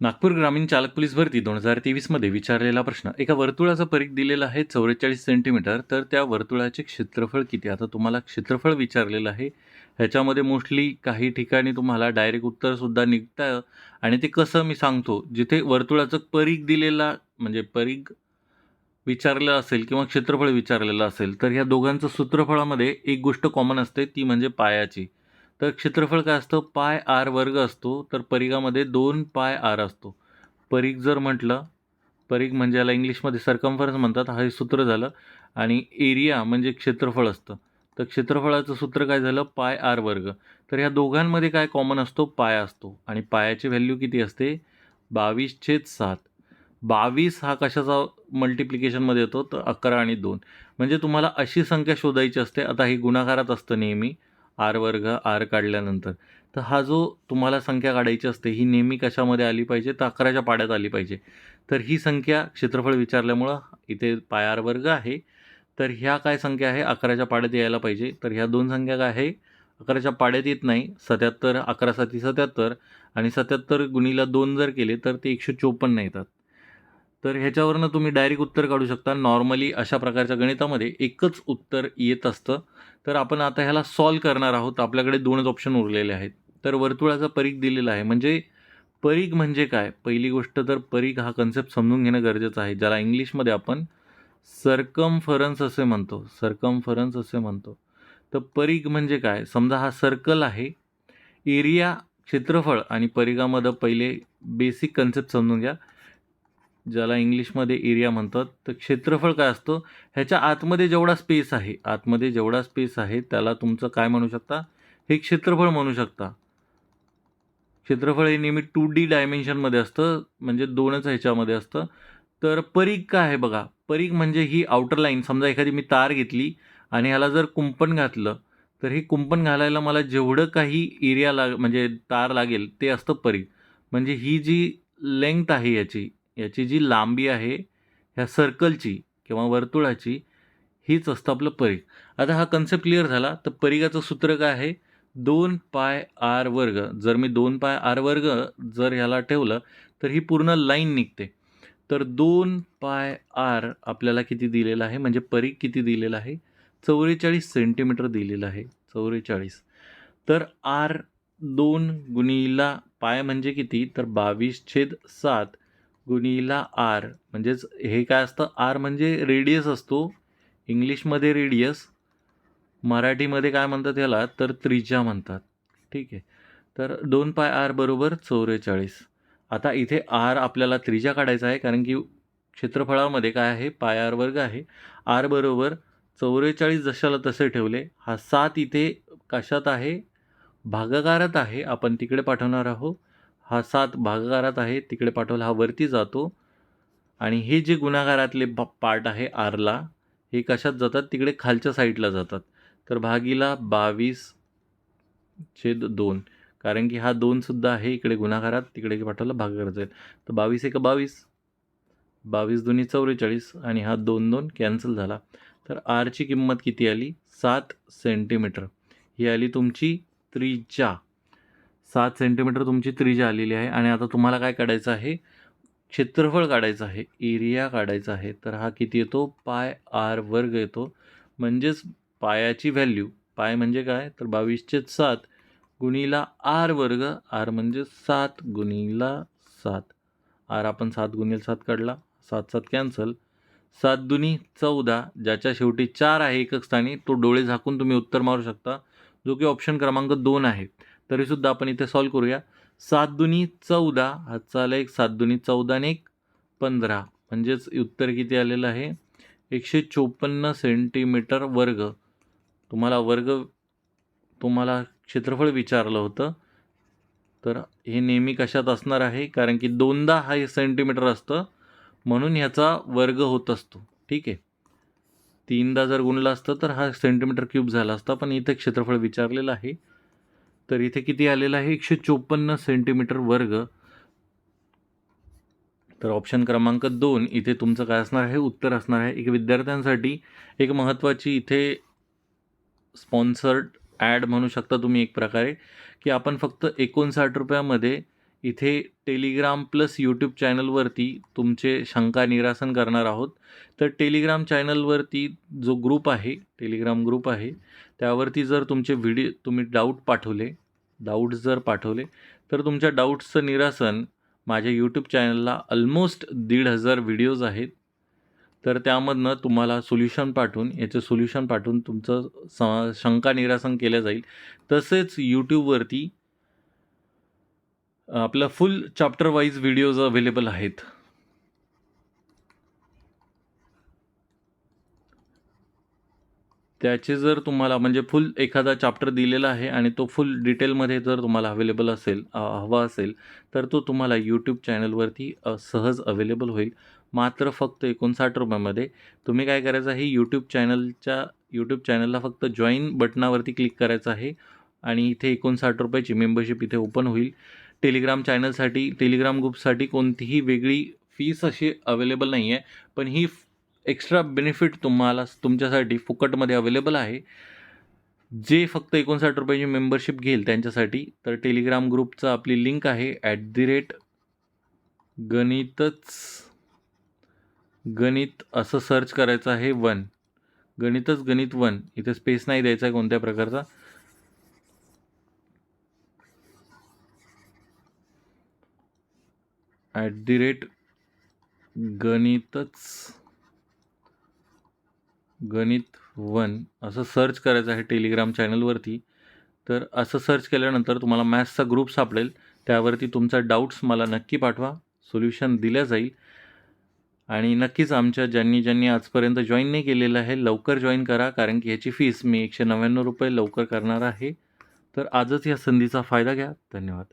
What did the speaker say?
नागपूर ग्रामीण चालक पोलीस भरती दोन हजार तेवीसमध्ये विचारलेला प्रश्न. एका वर्तुळाचा परीख दिलेला आहे चौवेचाळीस सेंटीमीटर तर त्या वर्तुळाचे क्षेत्रफळ किती? आता तुम्हाला क्षेत्रफळ विचारलेलं आहे. ह्याच्यामध्ये मोस्टली काही ठिकाणी तुम्हाला डायरेक्ट उत्तरसुद्धा निघतं आणि ते कसं मी सांगतो जिथे वर्तुळाचं परीख दिलेला म्हणजे परीख विचारलं असेल किंवा क्षेत्रफळ विचारलेलं असेल तर ह्या दोघांचं सूत्रफळामध्ये एक गोष्ट कॉमन असते ती म्हणजे पायाची. तर क्षेत्रफळ काय असतं? पाय आर वर्ग असतो. तर परिघामध्ये दोन पाय आर असतो. परीघ जर म्हटलं परीघ म्हणजे याला इंग्लिशमध्ये सर्कम्फरन्स म्हणतात. हा हे सूत्र झालं. आणि एरिया म्हणजे क्षेत्रफळ असतं. तर क्षेत्रफळाचं सूत्र काय झालं? पाय आर वर्ग. तर ह्या दोघांमध्ये काय कॉमन असतो? पाय असतो. आणि पायाची व्हॅल्यू किती असते? बावीस छेद सात. बावीस हा कशाचा मल्टिप्लिकेशनमध्ये येतो? तर अकरा आणि दोन. म्हणजे तुम्हाला अशी संख्या शोधायची असते. आता ही गुणाकारात असतं नेहमी. आर वर्ग आर काढल्यानंतर. तर हा जो तुम्हाला संख्या काढायची असते ही नेहमी कशामध्ये आली पाहिजे? तर अकराच्या पाड्यात आली पाहिजे. तर ही संख्या क्षेत्रफळ विचारल्यामुळं इथे पाय आर वर्ग आहे. तर ह्या काय संख्या आहे? अकराच्या पाड्यात यायला पाहिजे. तर ह्या दोन संख्या काय आहे? अकराच्या पाड्यात येत नाही. सत्याहत्तर अकरा साती सत्याहत्तर आणि सत्याहत्तर गुणीला दोन जर केले तर ते एकशे चोपन्न येतात. तर ह्याच्यावरनं तुम्ही डायरेक्ट उत्तर काढू शकता. नॉर्मली अशा प्रकारच्या गणितामध्ये एकच उत्तर येत असतं. तर आपण आता ह्याला सॉल्व करणार आहोत. आपल्याकडे दोनच ऑप्शन उरलेले आहेत. तर वर्तुळाचा परीघ दिलेला आहे. म्हणजे परीघ म्हणजे काय? पहिली गोष्ट तर परीघ हा कन्सेप्ट समजून घेणं गरजेचं आहे. ज्याला इंग्लिशमध्ये आपण सरकमफरन्स असे म्हणतो. सरकमफरन्स असे म्हणतो. तर परीघ म्हणजे काय? समजा हा सर्कल आहे. एरिया क्षेत्रफळ आणि परिघामध्ये पहिले बेसिक कन्सेप्ट समजून घ्या. ज्याला इंग्लिशमध्ये एरिया म्हणतात तर क्षेत्रफळ काय असतं? ह्याच्या आतमध्ये जेवढा स्पेस आहे आतमध्ये जेवढा स्पेस आहे त्याला तुमचं काय म्हणू शकता? हे क्षेत्रफळ म्हणू शकता. क्षेत्रफळ हे नेहमी टू डी डायमेन्शनमध्ये असतं म्हणजे दोनच ह्याच्यामध्ये असतं. तर परीक काय आहे बघा? परीक म्हणजे ही आउटर लाईन समजा एखादी मी तार घेतली आणि ह्याला जर कुंपण घातलं तर हे कुंपण घालायला मला जेवढं काही एरिया लाग म्हणजे तार लागेल ते असतं परीक म्हणजे ही जी लेंथ आहे याची याची जी लांबी आहे ह्या सर्कलची किंवा वर्तुळाची हीच असतं आपलं परीघ. आता हा कन्सेप्ट क्लिअर झाला तर परीघाचं सूत्र काय आहे? दोन पाय आर वर्ग. जर मी दोन पाय आर वर्ग जर ह्याला ठेवलं तर ही पूर्ण लाईन निघते. तर दोन पाय आर आपल्याला किती दिलेलं आहे? म्हणजे परीघ किती दिलेलं आहे? चौवेचाळीस सेंटीमीटर दिलेलं आहे. चौवेचाळीस. तर आर दोन गुणीला पाय म्हणजे किती? तर बावीस छेद सात गुणीला आर. म्हणजेच हे काय असतं? आर म्हणजे रेडियस असतो. इंग्लिशमध्ये रेडियस मराठीमध्ये काय म्हणतात याला? तर त्रिज्या म्हणतात. ठीक आहे. तर दोन पाय आर बरोबर चौवेचाळीस आता इथे आर आपल्याला त्रिज्या काढायचा आहे कारण की क्षेत्रफळामध्ये काय आहे? पाय आर वर्ग आहे. आर बरोबर चौवेचाळीस जशाला तसे ठेवले. हा सात इथे कशात आहे? भागाकारात आहे. आपण तिकडे पाठवणार आहोत. हा सात भागाकारात आहे तिकडे पाठवला हा वरती जातो. आणि हे जे गुणाकारातले प पार्ट आहे आरला हे कशात जातात? तिकडे खालच्या साईडला जातात. तर भागीला बावीस छेद दोन कारण की हा दोनसुद्धा आहे इकडे गुणाकारात तिकडे पाठवला भागाकार जाईल तर बावीस एक बावीस बावीस दोन्ही चौवेचाळीस आणि हा दोन दोन कॅन्सल झाला. तर आरची किंमत किती आली? सात सेंटीमीटर. ही आली तुमची त्रिज्या. सात सेंटीमीटर तुमची त्रिज्या आलेली आहे. आणि आता तुम्हाला काय काढायचं आहे? क्षेत्रफळ काढायचं आहे. एरिया काढायचा आहे. तर हा किती येतो? पाय आर वर्ग येतो. म्हणजेच पायाची व्हॅल्यू पाय म्हणजे काय? तर बावीसचे सात गुणीला आर वर्ग. आर म्हणजे सात गुणीला सात. आर आपण सात गुणीला सात काढला. सात सात कॅन्सल सात दुनी चौदा ज्याच्या शेवटी चार आहे एकक स्थानी तो डोळे झाकून तुम्ही उत्तर मारू शकता. जो की ऑप्शन क्रमांक दोन आहे. तरीसुद्धा आपण इथे सॉल्व करूया. सात दुनी चौदा हातचा आला एक सात दुनी चौदा आणि एक पंधरा. म्हणजेच उत्तर किती आलेलं आहे? एकशे चोपन्न सेंटीमीटर वर्ग. तुम्हाला वर्ग तुम्हाला क्षेत्रफळ विचारलं होतं. तर हे नेहमी कशात असणार आहे? कारण की दोनदा हा हे सेंटीमीटर असतं. म्हणून ह्याचा वर्ग होत असतो. ठीक आहे? तीनदा जर गुणला असतं तर हा सेंटीमीटर क्यूब झाला असता. पण इथे क्षेत्रफळ विचारलेलं आहे. तर इथे किती आलेलं आहे? एकशे चोपन्न सेंटीमीटर वर्ग. तर ऑप्शन क्रमांक दोन इथे तुमचं काय असणार आहे? उत्तर असणार आहे. एक विद्यार्थ्यांसाठी एक महत्त्वाची इथे स्पॉन्सर्ड ॲड म्हणू शकता तुम्ही एक प्रकारे की आपण फक्त एकोणसाठ रुपयामध्ये इथे टेलिग्राम प्लस यूट्यूब चॅनलवरती तुमचे शंका निरासन करणार आहोत. तर टेलिग्राम चॅनलवरती जो ग्रुप आहे टेलिग्राम ग्रुप आहे त्यावरती जर तुमचे व्हिडिओ तुम्ही डाऊट पाठवले डाऊट्स जर पाठवले तर तुमच्या डाऊट्सचं निरासन माझ्या यूट्यूब चॅनलला ऑलमोस्ट दीड हजार व्हिडिओज आहेत. तर त्यामधनं तुम्हाला सोल्युशन पाठवून याचं सोल्युशन पाठवून तुमचं स शंका निरासन केलं जाईल. तसेच यूट्यूबवरती आपलं full chapter wise videos available आहेत. त्याचे जर तुम्हाला म्हणजे फुल एखादा चॅप्टर दिलेला आहे आणि तो फुल डिटेलमध्ये जर तुम्हाला अवेलेबल असेल हवा असेल तर तो तुम्हाला यूट्यूब चॅनलवरती सहज अवेलेबल होईल. मात्र फक्त एकोणसाठ रुपयामध्ये. तुम्ही काय करायचं आहे यूट्यूब चॅनलच्या यूट्यूब चॅनलला फक्त जॉईन बटनावरती क्लिक करायचं आहे आणि इथे एकोणसाठ रुपयाची मेंबरशिप इथे ओपन होईल. टेलिग्राम चॅनलसाठी टेलिग्राम ग्रुपसाठी कोणतीही वेगळी फीस अशी अवेलेबल नाही आहे पण ही एक्स्ट्रा बेनिफिट तुम्हाला तुमच्यासाठी फुकटमध्ये अवेलेबल आहे. जे फक्त एकोणसाठ रुपयाची मेंबरशिप घेईल त्यांच्यासाठी तर टेलिग्राम ग्रुपचं आपली लिंक आहे. ॲट दी रेट गणितच गणित असं सर्च करायचं आहे वन गणितच गणित वन इथे स्पेस नाही द्यायचा आहे कोणत्या प्रकारचा. ॲट दी रेट गणितच गणित वन असं सर्च करायचं आहे टेलिग्राम चॅनलवरती तर असं सर्च केल्यानंतर तुम्हाला मॅथ्सचा ग्रुप सापडेल. त्यावरती तुमचा डाऊट्स मला नक्की पाठवा. सोल्युशन दिल्या जाईल. आणि नक्कीच आमच्या ज्यांनी ज्यांनी आजपर्यंत जॉईन नाही केलेलं आहे लवकर जॉईन करा. कारण की ह्याची फीस मी एकशे नव्याण्णव रुपये लवकर करणार आहे. तर आजच या संधीचा फायदा घ्या. धन्यवाद.